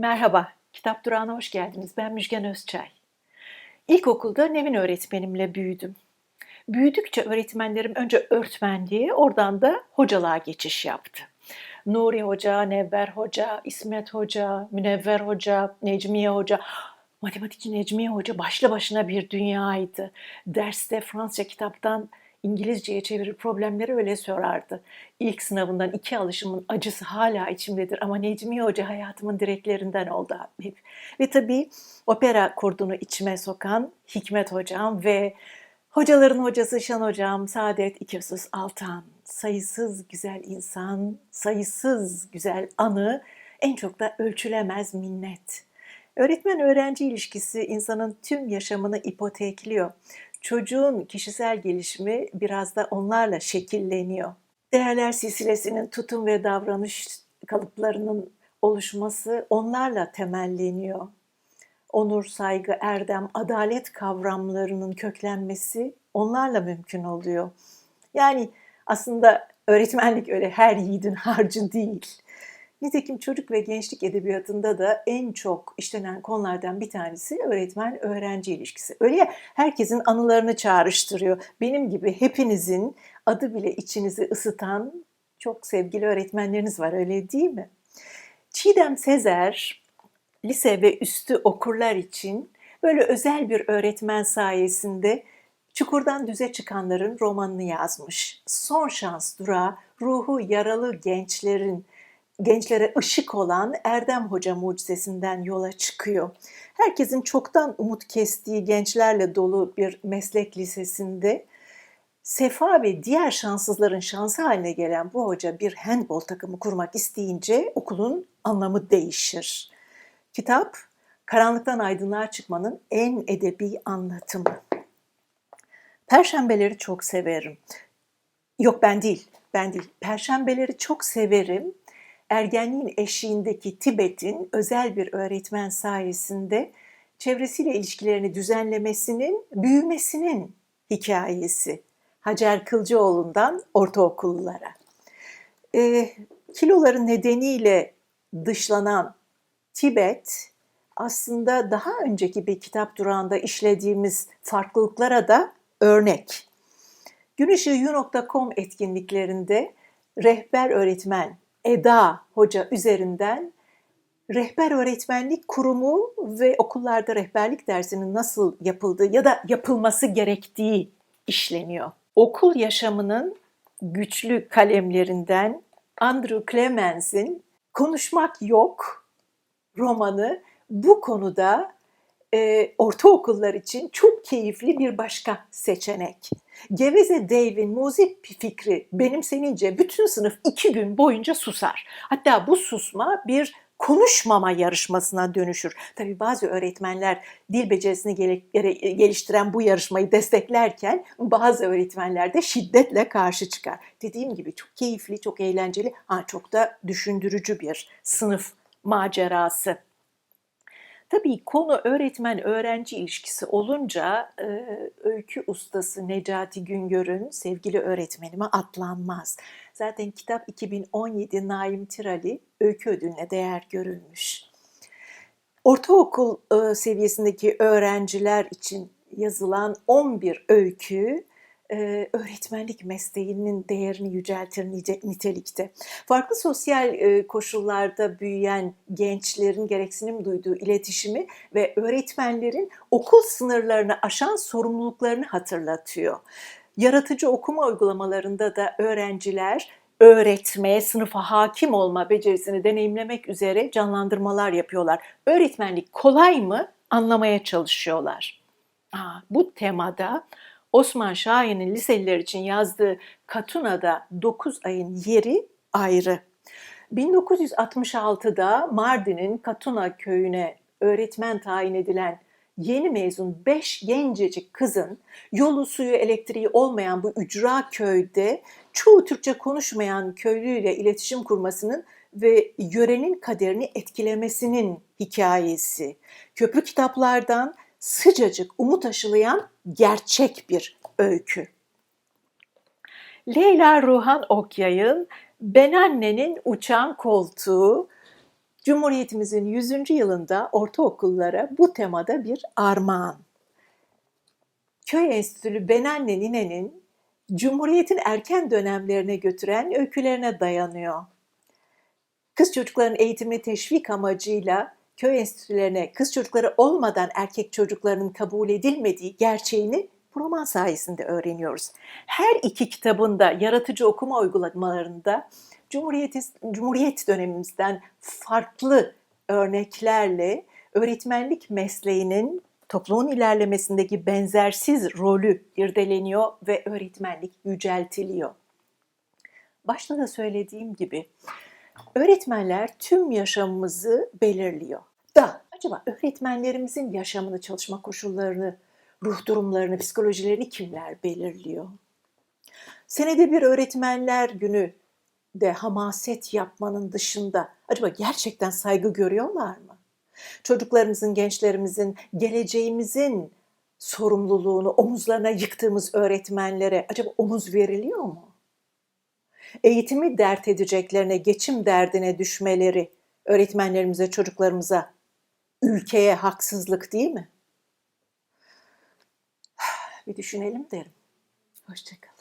Merhaba, Kitap Durağı'na hoş geldiniz. Ben Müjgan Özçay. İlkokulda Nevin öğretmenimle büyüdüm. Büyüdükçe öğretmenlerim önce öğretmenliğe, oradan da hocalığa geçiş yaptı. Nuri Hoca, Nevber Hoca, İsmet Hoca, Münevver Hoca, Necmiye Hoca, matematikçi Necmiye Hoca başlı başına bir dünyaydı. Derste Fransızca kitaptan İngilizceye çevirir problemleri öyle sorardı. İlk sınavından iki alışımın acısı hala içimdedir ama Necmi Hoca hayatımın direklerinden oldu hep. Ve tabii opera kurdunu içime sokan Hikmet Hocam ve hocaların hocası Şan Hocam, Saadet İközsüz Altan, sayısız güzel insan, sayısız güzel anı, en çok da ölçülemez minnet. Öğretmen-öğrenci ilişkisi insanın tüm yaşamını ipotekliyor çocuğun kişisel gelişimi biraz da onlarla şekilleniyor. Değerler silsilesinin tutum ve davranış kalıplarının oluşması onlarla temelleniyor. Onur, saygı, erdem, adalet kavramlarının köklenmesi onlarla mümkün oluyor. Yani aslında öğretmenlik öyle her yiğidin harcı değil. Nitekim çocuk ve gençlik edebiyatında da en çok işlenen konulardan bir tanesi öğretmen-öğrenci ilişkisi. Öyle ya herkesin anılarını çağrıştırıyor. Benim gibi hepinizin adı bile içinizi ısıtan çok sevgili öğretmenleriniz var öyle değil mi? Çiğdem Sezer lise ve üstü okurlar için böyle özel bir öğretmen sayesinde Çukurdan Düze Çıkanların romanını yazmış. Son şans durağı ruhu yaralı gençlerin gençlere ışık olan Erdem Hoca mucizesinden yola çıkıyor. Herkesin çoktan umut kestiği gençlerle dolu bir meslek lisesinde Sefa ve diğer şanssızların şansı haline gelen bu hoca bir handbol takımı kurmak isteyince okulun anlamı değişir. Kitap, karanlıktan aydınlığa çıkmanın en edebi anlatımı. Perşembeleri çok severim. Yok ben değil, ben değil. Perşembeleri çok severim ergenliğin eşiğindeki Tibet'in özel bir öğretmen sayesinde çevresiyle ilişkilerini düzenlemesinin, büyümesinin hikayesi. Hacer Kılcıoğlu'ndan ortaokullulara. E, kiloların nedeniyle dışlanan Tibet aslında daha önceki bir kitap durağında işlediğimiz farklılıklara da örnek. Güneşiyu.com etkinliklerinde rehber öğretmen Eda Hoca üzerinden rehber öğretmenlik kurumu ve okullarda rehberlik dersinin nasıl yapıldığı ya da yapılması gerektiği işleniyor. Okul yaşamının güçlü kalemlerinden Andrew Clemens'in Konuşmak Yok romanı bu konuda e, ortaokullar için çok keyifli bir başka seçenek. Geveze Dave'in muzip fikri benimsenince bütün sınıf iki gün boyunca susar. Hatta bu susma bir konuşmama yarışmasına dönüşür. Tabii bazı öğretmenler dil becerisini geliştiren bu yarışmayı desteklerken bazı öğretmenler de şiddetle karşı çıkar. Dediğim gibi çok keyifli, çok eğlenceli, ha çok da düşündürücü bir sınıf macerası. Tabii konu öğretmen-öğrenci ilişkisi olunca e, öykü ustası Necati Güngör'ün sevgili öğretmenime atlanmaz. Zaten kitap 2017 Naim Tirali öykü ödülüne değer görülmüş. Ortaokul e, seviyesindeki öğrenciler için yazılan 11 öykü öğretmenlik mesleğinin değerini yüceltir nitelikte. Farklı sosyal koşullarda büyüyen gençlerin gereksinim duyduğu iletişimi ve öğretmenlerin okul sınırlarını aşan sorumluluklarını hatırlatıyor. Yaratıcı okuma uygulamalarında da öğrenciler öğretmeye, sınıfa hakim olma becerisini deneyimlemek üzere canlandırmalar yapıyorlar. Öğretmenlik kolay mı anlamaya çalışıyorlar. Aa, bu temada Osman Şahin'in liseliler için yazdığı Katuna'da 9 ayın yeri ayrı. 1966'da Mardin'in Katuna köyüne öğretmen tayin edilen yeni mezun 5 gencecik kızın yolu suyu elektriği olmayan bu ücra köyde çoğu Türkçe konuşmayan köylüyle iletişim kurmasının ve yörenin kaderini etkilemesinin hikayesi. Köprü kitaplardan sıcacık umut aşılayan gerçek bir öykü. Leyla Ruhan Okyay'ın Ben Annenin Uçan Koltuğu Cumhuriyetimizin 100. yılında ortaokullara bu temada bir armağan. Köy Enstitülü Benanne Nine'nin Cumhuriyet'in erken dönemlerine götüren öykülerine dayanıyor. Kız çocukların eğitimini teşvik amacıyla köy enstitülerine kız çocukları olmadan erkek çocuklarının kabul edilmediği gerçeğini bu roman sayesinde öğreniyoruz. Her iki kitabın da yaratıcı okuma uygulamalarında Cumhuriyet, Cumhuriyet dönemimizden farklı örneklerle öğretmenlik mesleğinin toplumun ilerlemesindeki benzersiz rolü irdeleniyor ve öğretmenlik yüceltiliyor. Başta da söylediğim gibi öğretmenler tüm yaşamımızı belirliyor. Da acaba öğretmenlerimizin yaşamını, çalışma koşullarını, ruh durumlarını, psikolojilerini kimler belirliyor? Senede bir öğretmenler günü de hamaset yapmanın dışında acaba gerçekten saygı görüyorlar mı? Çocuklarımızın, gençlerimizin, geleceğimizin sorumluluğunu omuzlarına yıktığımız öğretmenlere acaba omuz veriliyor mu? Eğitimi dert edeceklerine, geçim derdine düşmeleri öğretmenlerimize, çocuklarımıza, ülkeye haksızlık değil mi? Bir düşünelim derim. Hoşçakalın.